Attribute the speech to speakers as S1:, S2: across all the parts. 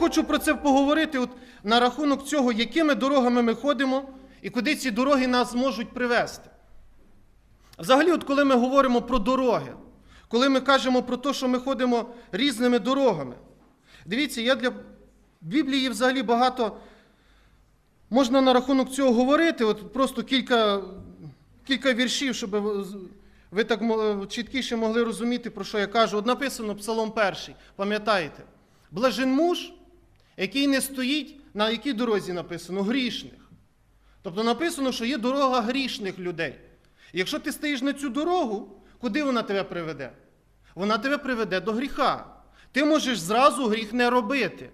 S1: хочу про це поговорити от, на рахунок цього, якими дорогами ми ходимо і куди ці дороги нас можуть привести. Взагалі, от коли ми говоримо про дороги, коли ми кажемо про те, що ми ходимо різними дорогами, дивіться, я для Біблії взагалі багато можна на рахунок цього говорити, от просто кілька, кілька віршів, щоб ви- так чіткіше могли розуміти, про що я кажу. От написано Псалом перший, пам'ятаєте? Блажен муж, який не стоїть, на якій дорозі написано? Грішних. Тобто написано, що є дорога грішних людей. І якщо ти стоїш на цю дорогу, куди вона тебе приведе? Вона тебе приведе до гріха. Ти можеш зразу гріх не робити.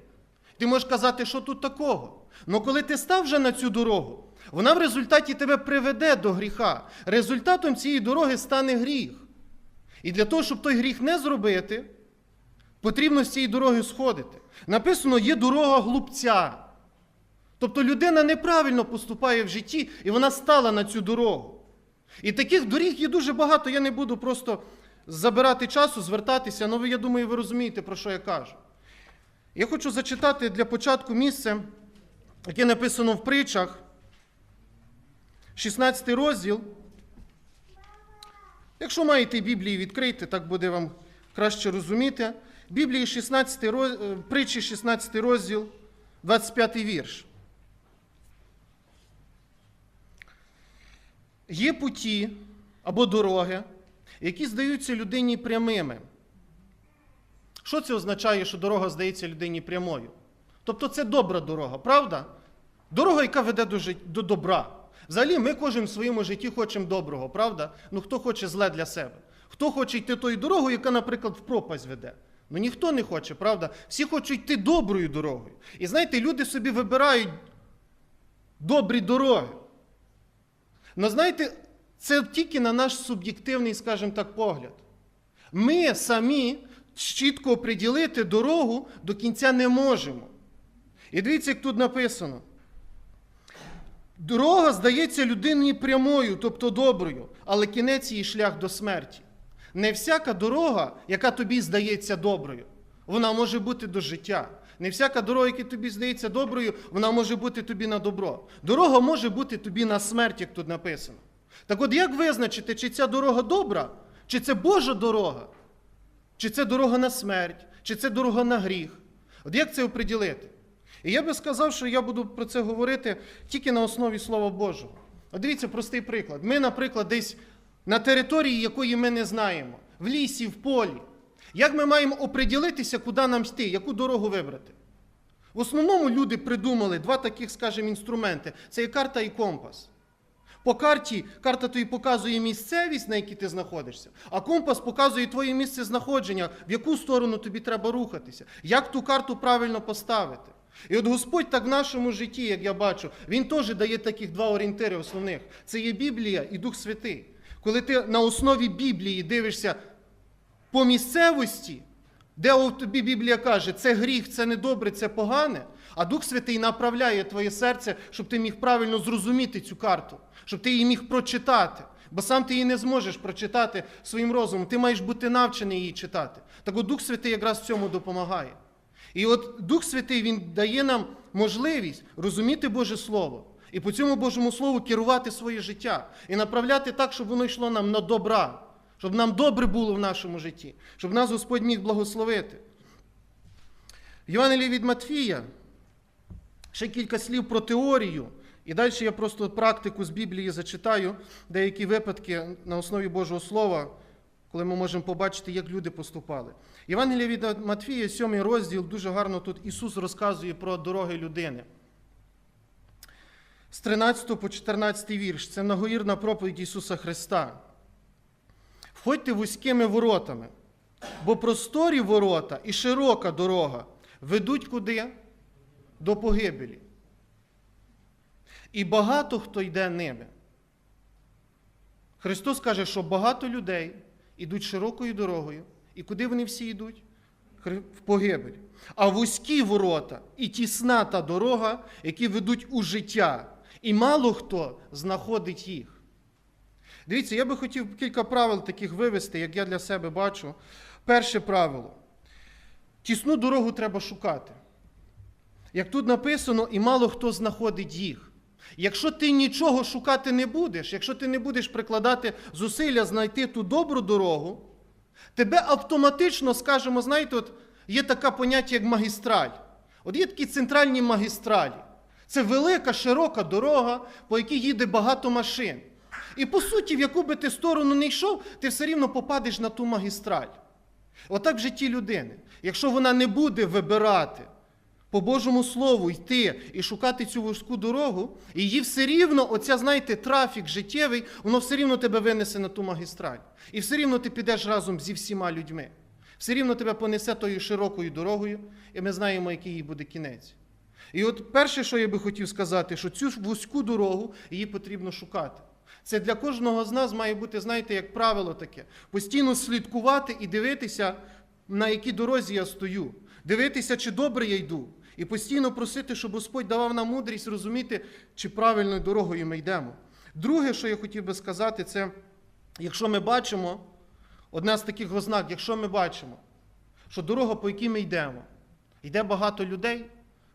S1: Ти можеш казати, що тут такого. Але коли ти став вже на цю дорогу, вона в результаті тебе приведе до гріха. Результатом цієї дороги стане гріх. І для того, щоб той гріх не зробити, потрібно з цієї дороги сходити. Написано, є дорога глупця. Тобто людина неправильно поступає в житті, і вона стала на цю дорогу. І таких доріг є дуже багато. Я не буду просто забирати часу, звертатися, але ви, я думаю, ви розумієте, про що я кажу. Я хочу зачитати для початку місце, яке написано в притчах, 16 розділ. Якщо маєте Біблії, відкрийте, так буде вам краще розуміти. Біблії 16 роз... е, притчі 16 розділ, 25 вірш. Є путі або дороги, які здаються людині прямими. Що це означає, що дорога здається людині прямою? Тобто це добра дорога, правда? Дорога, яка веде до, жит... до добра. Взагалі, ми кожен в своєму житті хочемо доброго, правда? Ну хто хоче зле для себе? Хто хоче йти тою дорогою, яка, наприклад, в пропасть веде? Ну ніхто не хоче, правда? Всі хочуть йти доброю дорогою. І знаєте, люди собі вибирають добрі дороги. Ну, знаєте, це тільки на наш суб'єктивний, скажімо так, погляд. Ми самі чітко оприділити дорогу до кінця не можемо. І дивіться, як тут написано. Дорога здається людині прямою, тобто доброю, але кінець її шлях до смерті. Не всяка дорога, яка тобі здається доброю, вона може бути до життя. Не всяка дорога, яка тобі здається доброю, вона може бути тобі на добро. Дорога може бути тобі на смерть, як тут написано. Так от як визначити, чи ця дорога добра, чи це Божа дорога, чи це дорога на смерть, чи це дорога на гріх? От як це оприділити? І я би сказав, що я буду про це говорити тільки на основі Слова Божого. От дивіться, простий приклад. Ми, наприклад, десь території, якої ми не знаємо, в лісі, в полі. Як ми маємо оприділитися, куди нам йти, яку дорогу вибрати? В основному люди придумали два таких, скажімо, інструменти: це є карта і компас. По карті карта тобі показує місцевість, на якій ти знаходишся, а компас показує твоє місце знаходження, в яку сторону тобі треба рухатися, як ту карту правильно поставити. І от Господь так в нашому житті, як я бачу, Він теж дає таких два орієнтири основних: це є Біблія і Дух Святий. Коли ти на основі Біблії дивишся по місцевості, де тобі Біблія каже, це гріх, це недобре, це погане, а Дух Святий направляє твоє серце, щоб ти міг правильно зрозуміти цю карту, щоб ти її міг прочитати. Бо сам ти її не зможеш прочитати своїм розумом, ти маєш бути навчений її читати. Так от Дух Святий якраз в цьому допомагає. І от Дух Святий Він дає нам можливість розуміти Боже Слово і по цьому Божому Слову керувати своє життя і направляти так, щоб воно йшло нам на добра, щоб нам добре було в нашому житті, щоб нас Господь міг благословити. В Євангелії від Матфія ще кілька слів про теорію. І далі я просто практику з Біблії зачитаю, деякі випадки на основі Божого Слова, коли ми можемо побачити, як люди поступали. Євангелія від Матфія, 7 розділ, дуже гарно тут Ісус розказує про дороги людини. З 13 по 14 вірш. Це многоїрна проповідь Ісуса Христа. Входьте вузькими воротами, бо просторі ворота і широка дорога ведуть куди? До погибелі. І багато хто йде ними. Христос каже, що багато людей йдуть широкою дорогою. І куди вони всі йдуть? В погибель. А вузькі ворота і тісна та дорога, які ведуть у життя. І мало хто знаходить їх. Дивіться, я би хотів кілька правил таких вивести, як я для себе бачу. Перше правило. Тісну дорогу треба шукати. як тут написано, і мало хто знаходить їх. Якщо ти нічого шукати не будеш, якщо ти не будеш прикладати зусилля знайти ту добру дорогу, тебе автоматично, скажімо, знаєте, от є таке поняття, як магістраль. От є такі центральні магістралі. Це велика, широка дорога, по якій їде багато машин. І по суті, в яку би ти сторону не йшов, ти все рівно попадеш на ту магістраль. Отак в житті людини. Якщо вона не буде вибирати по Божому Слову йти і шукати цю вузьку дорогу, її все рівно, оця, знаєте, трафік життєвий, воно все рівно тебе винесе на ту магістраль. І все рівно ти підеш разом зі всіма людьми. Все рівно тебе понесе тою широкою дорогою, і ми знаємо, який їй буде кінець. І от перше, що я би хотів сказати, що цю вузьку дорогу її потрібно шукати. Це для кожного з нас має бути, знаєте, як правило таке: постійно слідкувати і дивитися, на якій дорозі я стою, дивитися, чи добре я йду, і постійно просити, щоб Господь давав нам мудрість розуміти, чи правильною дорогою ми йдемо. Друге, що я хотів би сказати, це якщо ми бачимо, одна з таких ознак, якщо ми бачимо, що дорога, по якій ми йдемо, йде багато людей,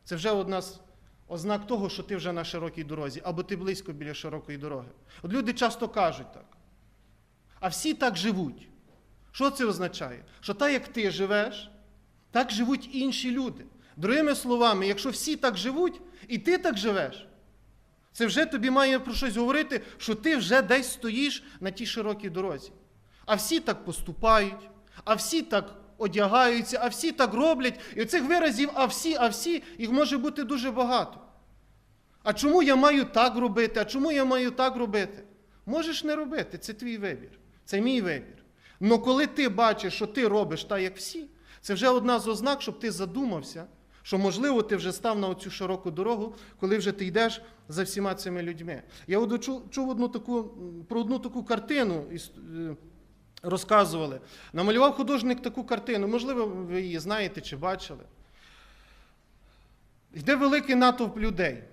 S1: це вже одна з ознак того, що ти вже на широкій дорозі, або ти близько біля широкої дороги. От люди часто кажуть так. А всі так живуть. Що це означає? Що так, як ти живеш, так живуть інші люди. Другими словами, якщо всі так живуть, і ти так живеш, це вже тобі має про щось говорити, що ти вже десь стоїш на тій широкій дорозі. А всі так поступають, а всі так одягаються, а всі так роблять. І оцих виразів, а всі, а всі, їх може бути дуже багато. А чому я маю так робити? А чому я маю так робити? Можеш не робити, це твій вибір, це мій вибір. Але коли ти бачиш, що ти робиш так, як всі, це вже одна з ознак, щоб ти задумався, що, можливо, ти вже став на оцю широку дорогу, коли вже ти йдеш за всіма цими людьми. Я чув, одну таку, про одну таку картину, е, розказували. Намалював художник таку картину, можливо, ви її знаєте чи бачили. Йде великий натовп людей.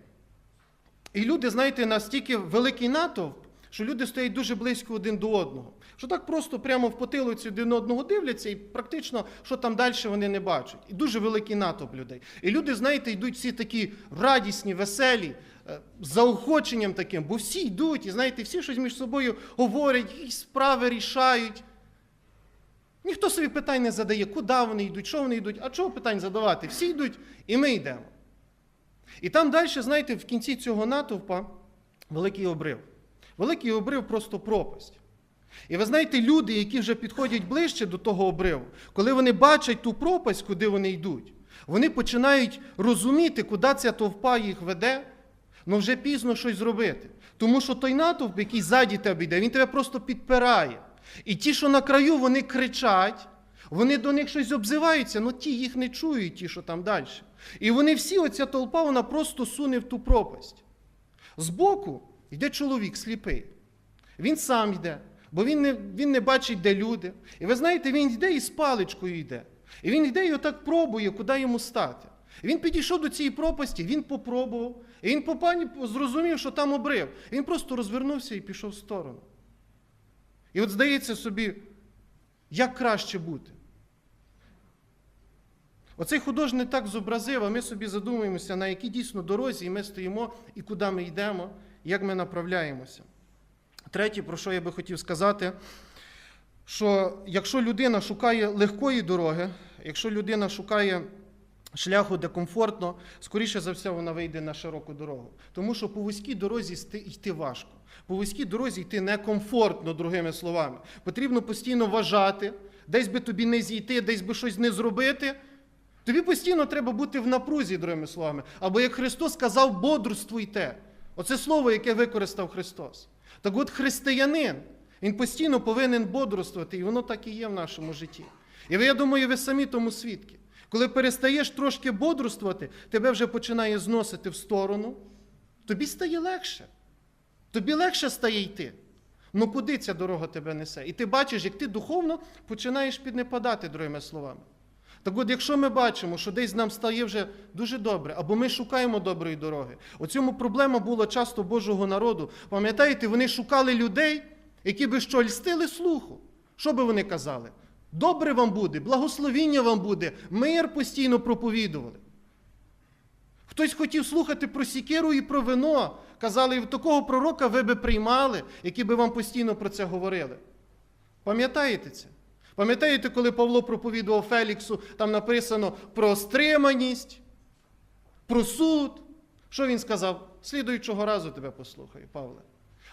S1: І люди, знаєте, настільки великий натовп, що люди стоять дуже близько один до одного. Що так просто прямо в потилиці один одного дивляться, і практично, що там далі вони не бачать. І дуже великий натовп людей. І люди, знаєте, йдуть всі такі радісні, веселі, заохоченням таким, бо всі йдуть, і знаєте, всі щось між собою говорять, якісь справи рішають. Ніхто собі питань не задає, куди вони йдуть, що вони йдуть, а чого питань задавати? Всі йдуть, і ми йдемо. І там далі, знаєте, в кінці цього натовпа великий обрив. Великий обрив просто пропасть. І ви знаєте, люди, які вже підходять ближче до того обриву, коли вони бачать ту пропасть, куди вони йдуть, вони починають розуміти, куди ця товпа їх веде, але вже пізно щось зробити. Тому що той натовп, який ззаді тебе йде, він тебе просто підпирає. І ті, що на краю, вони кричать, вони до них щось обзиваються, але ті їх не чують, ті, що там далі. І вони всі, оця толпа, вона просто суне в ту пропасть. Збоку йде чоловік сліпий. Він сам йде, бо він не, він не бачить, де люди. І ви знаєте, він йде і з паличкою йде. І він йде і отак пробує, куди йому стати. І Він підійшов до цієї пропасті, він попробував, і він по пані зрозумів, що там обрив. І він просто розвернувся і пішов в сторону. І от здається собі, як краще бути. Оцей художник так зобразив, а ми собі задумуємося, на якій дійсно дорозі ми стоїмо і куди ми йдемо, як ми направляємося. Третє, про що я би хотів сказати, що якщо людина шукає легкої дороги, якщо людина шукає шляху, де комфортно, скоріше за все, вона вийде на широку дорогу. Тому що по вузькій дорозі йти важко. По вузькій дорозі йти некомфортно, другими словами. Потрібно постійно вважати, десь би тобі не зійти, десь би щось не зробити. Тобі постійно треба бути в напрузі, другими словами. Або як Христос сказав, бодрствуйте. Оце слово, яке використав Христос. Так от християнин, він постійно повинен бодрствувати, і воно так і є в нашому житті. І ви, я думаю, ви самі тому свідки. Коли перестаєш трошки бодрствувати, тебе вже починає зносити в сторону, тобі стає легше. Тобі легше стає йти. Ну куди ця дорога тебе несе? І ти бачиш, як ти духовно починаєш піднепадати, другими словами. Так от, якщо ми бачимо, що десь нам стає вже дуже добре, або ми шукаємо доброї дороги, у цьому проблема була часто Божого народу. Пам'ятаєте, вони шукали людей, які би що льстили слуху. Що би вони казали? Добре вам буде, благословіння вам буде, мир постійно проповідували. Хтось хотів слухати про сікеру і про вино. Казали, такого пророка ви би приймали, які би вам постійно про це говорили. Пам'ятаєте це? Пам'ятаєте, коли Павло проповідував Феліксу, там написано про стриманість, про суд. Що він сказав? Слідуючого разу тебе послухаю, Павле.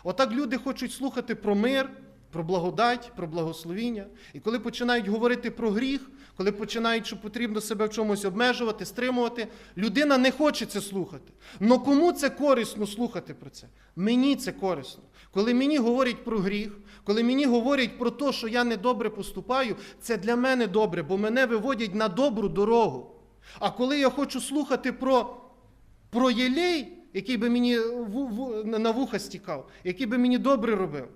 S1: Отак люди хочуть слухати про мир, про благодать, про благословіння. І коли починають говорити про гріх, коли починають, що потрібно себе в чомусь обмежувати, стримувати, людина не хоче це слухати. Но кому це корисно слухати про це? Мені це корисно. Коли мені говорять про гріх, коли мені говорять про те, що я недобре поступаю, це для мене добре, бо мене виводять на добру дорогу. А коли я хочу слухати про, про єлей, який би мені на вуха стікав, який би мені добре робив,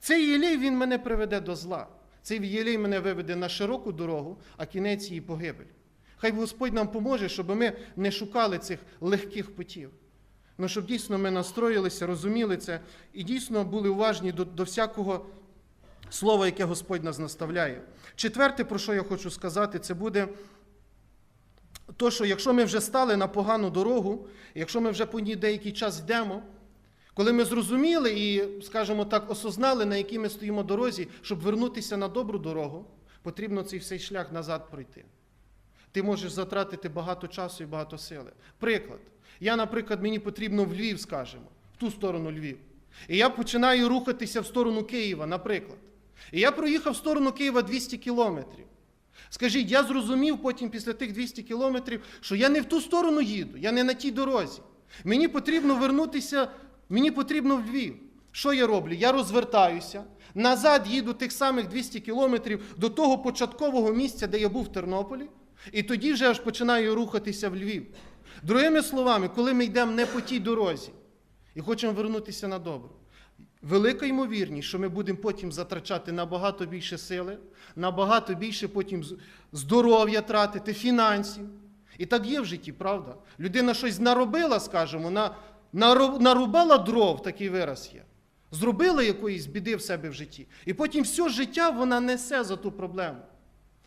S1: цей єлей він мене приведе до зла. Цей єлей мене виведе на широку дорогу, а кінець її погибель. Хай Господь нам поможе, щоб ми не шукали цих легких путів. Ну, щоб дійсно ми настроїлися, розуміли це і дійсно були уважні до, до всякого слова, яке Господь нас наставляє. Четверте, про що я хочу сказати, це буде то, що якщо ми вже стали на погану дорогу, якщо ми вже по ній деякий час йдемо, коли ми зрозуміли і, скажімо так, осознали, на якій ми стоїмо дорозі, щоб вернутися на добру дорогу, потрібно цей всей шлях назад пройти. Ти можеш затратити багато часу і багато сили. Приклад. Я, наприклад, мені потрібно в Львів, скажімо, в ту сторону Львів. І я починаю рухатися в сторону Києва, наприклад. І я проїхав в сторону Києва 200 кілометрів. Скажіть, я зрозумів потім після тих 200 кілометрів, що я не в ту сторону їду, я не на тій дорозі. Мені потрібно вернутися, мені потрібно в Львів. Що я роблю? Я розвертаюся, назад їду тих самих 200 кілометрів до того початкового місця, де я був в Тернополі, і тоді вже аж починаю рухатися в Львів. Другими словами, коли ми йдемо не по тій дорозі і хочемо вернутися на добру, велика ймовірність, що ми будемо потім затрачати набагато більше сили, набагато більше потім здоров'я тратити, фінансів. І так є в житті, правда? Людина щось наробила, скажімо, на, нарубала дров, такий вираз є. Зробила якоїсь біди в себе в житті. І потім все життя вона несе за ту проблему.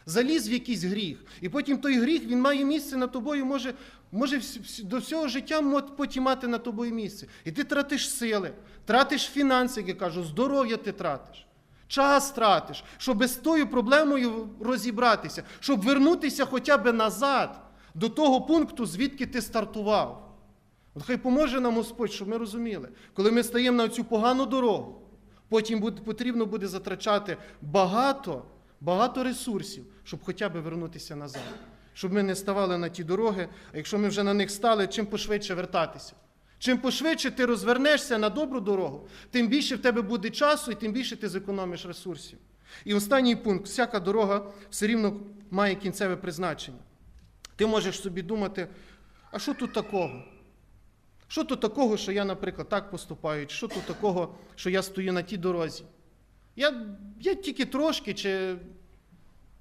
S1: Заліз в якийсь гріх. І потім той гріх він має місце над тобою, може, може до всього життя потім мати над тобою місце. І ти тратиш сили, тратиш фінанси, як я кажу, здоров'я ти тратиш. Час тратиш, щоб з тою проблемою розібратися, щоб вернутися хоча б назад до того пункту, звідки ти стартував. Хай поможе нам Господь, щоб ми розуміли, коли ми стаємо на цю погану дорогу, потім буде, потрібно буде затрачати багато, багато ресурсів, щоб хоча б вернутися назад. Щоб ми не ставали на ті дороги, а якщо ми вже на них стали, чим пошвидше вертатися. Чим пошвидше ти розвернешся на добру дорогу, тим більше в тебе буде часу і тим більше ти зекономиш ресурсів. І останній пункт: всяка дорога все рівно має кінцеве призначення. Ти можеш собі думати, а що тут такого? Що тут такого, що я, наприклад, так поступаю? Що тут такого, що я стою на тій дорозі? Я, я тільки трошки, чи,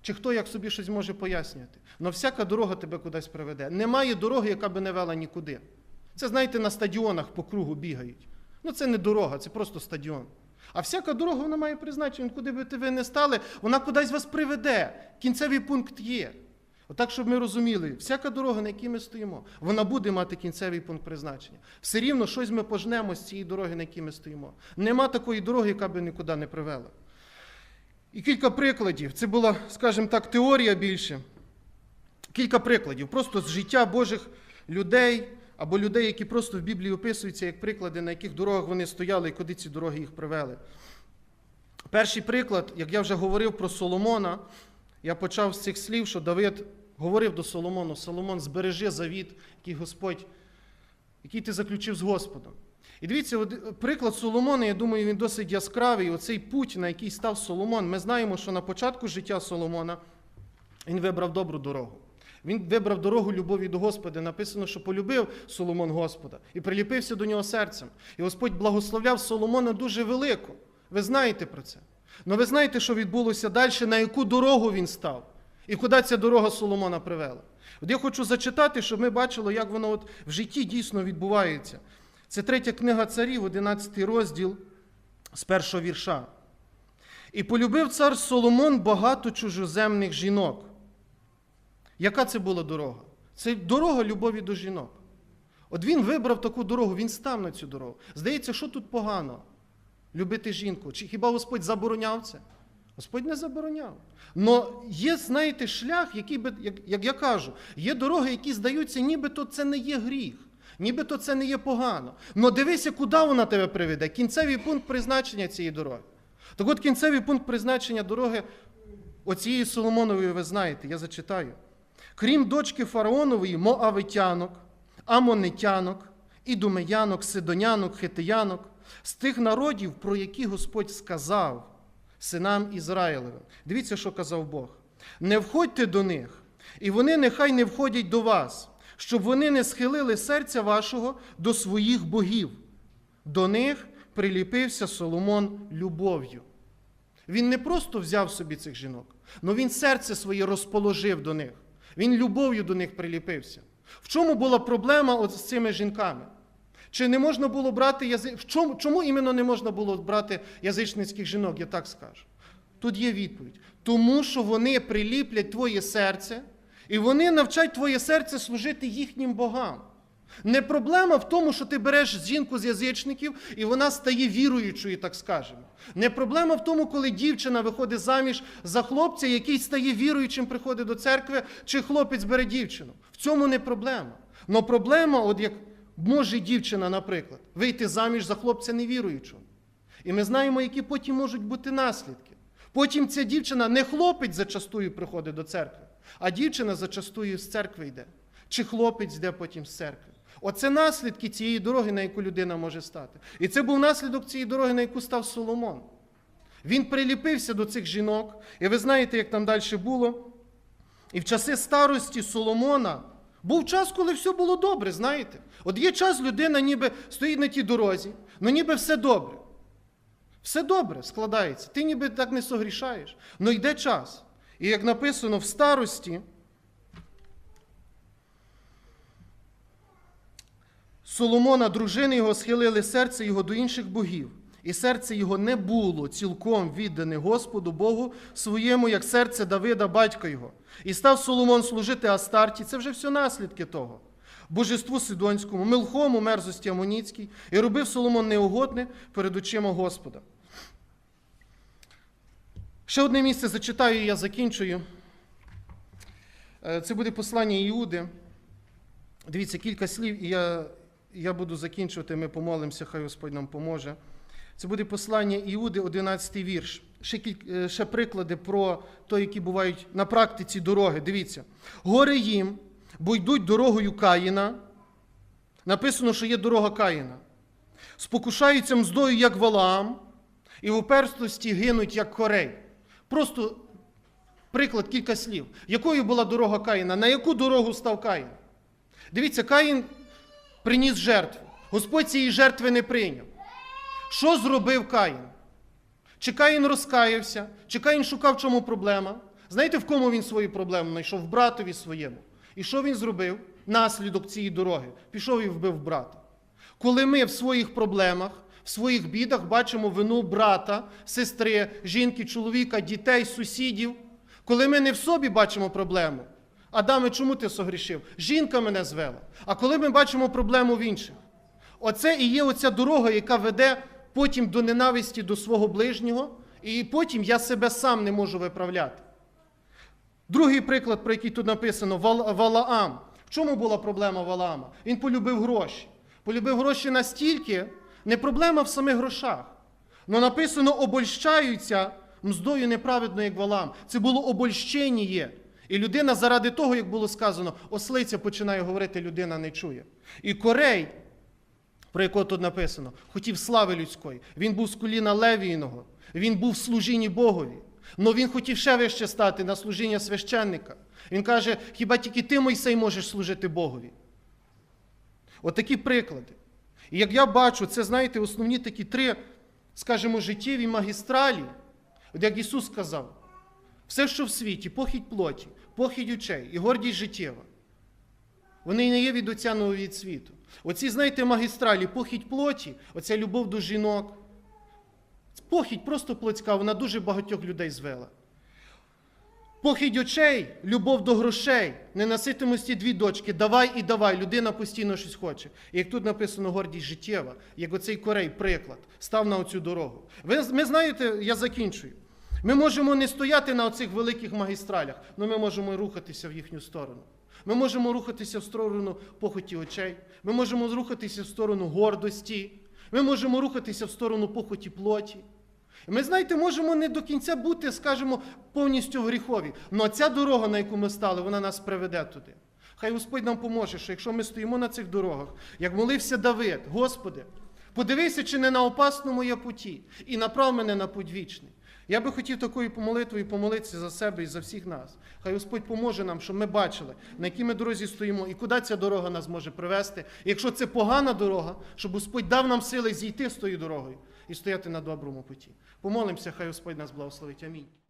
S1: чи хто як собі щось може пояснювати. Но всяка дорога тебе кудись приведе. Немає дороги, яка би не вела нікуди. Це, знаєте, на стадіонах по кругу бігають. Ну, це не дорога, це просто стадіон. А всяка дорога вона має призначення, куди би ви не стали, вона кудись вас приведе. Кінцевий пункт є. Отак, щоб ми розуміли, всяка дорога, на якій ми стоїмо, вона буде мати кінцевий пункт призначення. Все рівно щось ми пожнемо з цієї дороги, на якій ми стоїмо. Нема такої дороги, яка би нікуди не привела. І кілька прикладів. Це була, скажімо так, теорія більше. Кілька прикладів. Просто з життя Божих людей або людей, які просто в Біблії описуються як приклади, на яких дорогах вони стояли і куди ці дороги їх привели. Перший приклад, як я вже говорив про Соломона, я почав з цих слів, що Давид говорив до Соломону: Соломон, збережи завіт, який Господь, який ти заключив з Господом. І дивіться, приклад Соломона, я думаю, він досить яскравий. Оцей путь, на який став Соломон. Ми знаємо, що на початку життя Соломона він вибрав добру дорогу. Він вибрав дорогу любові до Господа. Написано, що полюбив Соломон Господа і приліпився до нього серцем. І Господь благословляв Соломона дуже велико. Ви знаєте про це. Але ви знаєте, що відбулося далі, на яку дорогу він став, і куди ця дорога Соломона привела. От я хочу зачитати, щоб ми бачили, як воно от в житті дійсно відбувається. Це третя книга царів, 11 розділ з першого вірша. І полюбив цар Соломон багато чужоземних жінок. Яка це була дорога? Це дорога любові до жінок. От він вибрав таку дорогу, він став на цю дорогу. Здається, що тут погано? Любити жінку. Чи хіба Господь забороняв це? Господь не забороняв. Но є, знаєте, шлях, який би, як, як я кажу, є дороги, які здаються, нібито це не є гріх, нібито це не є погано. Но дивися, куди вона тебе приведе. Кінцевий пункт призначення цієї дороги. Так от кінцевий пункт призначення дороги оцієї Соломонової, ви знаєте, я зачитаю. Крім дочки фараонової, моавитянок, амонитянок, ідумеянок, сидонянок, хитиянок, з тих народів, про які Господь сказав синам Ізраїлевим. Дивіться, що казав Бог. Не входьте до них, і вони нехай не входять до вас, щоб вони не схилили серця вашого до своїх богів. До них приліпився Соломон любов'ю. Він не просто взяв собі цих жінок, але він серце своє розположив до них. Він любов'ю до них приліпився. В чому була проблема от з цими жінками? Чи не можна було брати язи... чому, чому іменно не можна було брати язичницьких жінок, я так скажу? Тут є відповідь. Тому що вони приліплять твоє серце, і вони навчать твоє серце служити їхнім богам. Не проблема в тому, що ти береш жінку з язичників, і вона стає віруючою, так скажемо. Не проблема в тому, коли дівчина виходить заміж за хлопця, який стає віруючим, приходить до церкви, чи хлопець бере дівчину. В цьому не проблема. Но проблема, от як може дівчина, наприклад, вийти заміж за хлопця невіруючого. І ми знаємо, які потім можуть бути наслідки. Потім ця дівчина не хлопець зачастую приходить до церкви, а дівчина зачастую з церкви йде. Чи хлопець йде потім з церкви. Оце наслідки цієї дороги, на яку людина може стати. І це був наслідок цієї дороги, на яку став Соломон. Він приліпився до цих жінок, і ви знаєте, як там далі було. І в часи старості Соломона був час, коли все було добре, знаєте. От є час, людина ніби стоїть на тій дорозі, ну ніби все добре. Все добре складається. Ти ніби так не согрішаєш. Ну йде час. І як написано в старості, Соломона, дружини його, схилили серце його до інших богів, і серце його не було цілком віддане Господу Богу своєму, як серце Давида, батька його. І став Соломон служити Астарті. Це вже все наслідки того. Божеству Сидонському, Милхому, мерзості Амоніцькій, і робив Соломон неугодне перед очима Господа. Ще одне місце зачитаю, і я закінчую. Е, Це буде послання Іуди. Дивіться, кілька слів, і я, я буду закінчувати. Ми помолимося, хай Господь нам поможе. Це буде послання Іуди, 11 вірш. Ще, кіль- е, ще приклади про те, які бувають на практиці дороги. Дивіться. Горе їм, бо йдуть дорогою Каїна. Написано, що є дорога Каїна. Спокушаються мздою, як Валаам, і в уперстості гинуть, як корей. Просто приклад, кілька слів. Якою була дорога Каїна? На яку дорогу став Каїн? Дивіться, Каїн приніс жертву. Господь цієї жертви не прийняв. Що зробив Каїн? Чи Каїн розкаявся, чи Каїн шукав, в чому проблема? Знаєте, в кому він свою проблему знайшов? В братові своєму. І що він зробив? Наслідок цієї дороги. Пішов і вбив брата. Коли ми в своїх проблемах, в своїх бідах бачимо вину брата, сестри, жінки, чоловіка, дітей, сусідів, коли ми не в собі бачимо проблему, Адаме, чому ти согрішив? Жінка мене звела. А коли ми бачимо проблему в інших, оце і є оця дорога, яка веде потім до ненависті до свого ближнього, і потім я себе сам не можу виправляти. Другий приклад, про який тут написано, Валаам. В чому була проблема Валаама? Він полюбив гроші. Полюбив гроші настільки, не проблема в самих грошах. Но написано, обольщаються мздою неправедно, як Валаам. Це було обольщення. І людина заради того, як було сказано, ослиця починає говорити, людина не чує. І Корей, про якого тут написано, хотів слави людської. Він був з коліна Левійного, він був в служінні Богові. Но він хотів ще вище стати на служіння священника. Він каже, хіба тільки ти, Мойсей, можеш служити Богові? Отакі приклади. І як я бачу, це, знаєте, основні такі три, скажімо, життєві магістралі, от як Ісус сказав, все, що в світі, похідь плоті, похідь очей і гордість життєва, вони не є від Отця, но від світу. Оці, знаєте, магістралі, похідь плоті, оця любов до жінок. Похідь просто плотська, вона дуже багатьох людей звела. Похідь очей, любов до грошей, ненаситимості дві дочки, давай і давай, людина постійно щось хоче. І як тут написано гордість життєва, як оцей корей приклад, став на оцю дорогу. Ви, ми знаєте, я закінчую. Ми можемо не стояти на оцих великих магістралях, але ми можемо рухатися в їхню сторону. Ми можемо рухатися в сторону похоті очей, ми можемо рухатися в сторону гордості, ми можемо рухатися в сторону похоті плоті. Ми, знаєте, можемо не до кінця бути, скажімо, повністю гріхові. Але ця дорога, на яку ми стали, вона нас приведе туди. Хай Господь нам поможе, що якщо ми стоїмо на цих дорогах, як молився Давид, Господи, подивися, чи не на опасному я путі, і направ мене на путь вічний. Я би хотів такою молитвою помолитися за себе і за всіх нас. Хай Господь поможе нам, щоб ми бачили, на якій ми дорозі стоїмо і куди ця дорога нас може привести. І якщо це погана дорога, щоб Господь дав нам сили зійти з тою дорогою і стояти на доброму путі. Помолимося, хай Господь нас благословить. Амінь.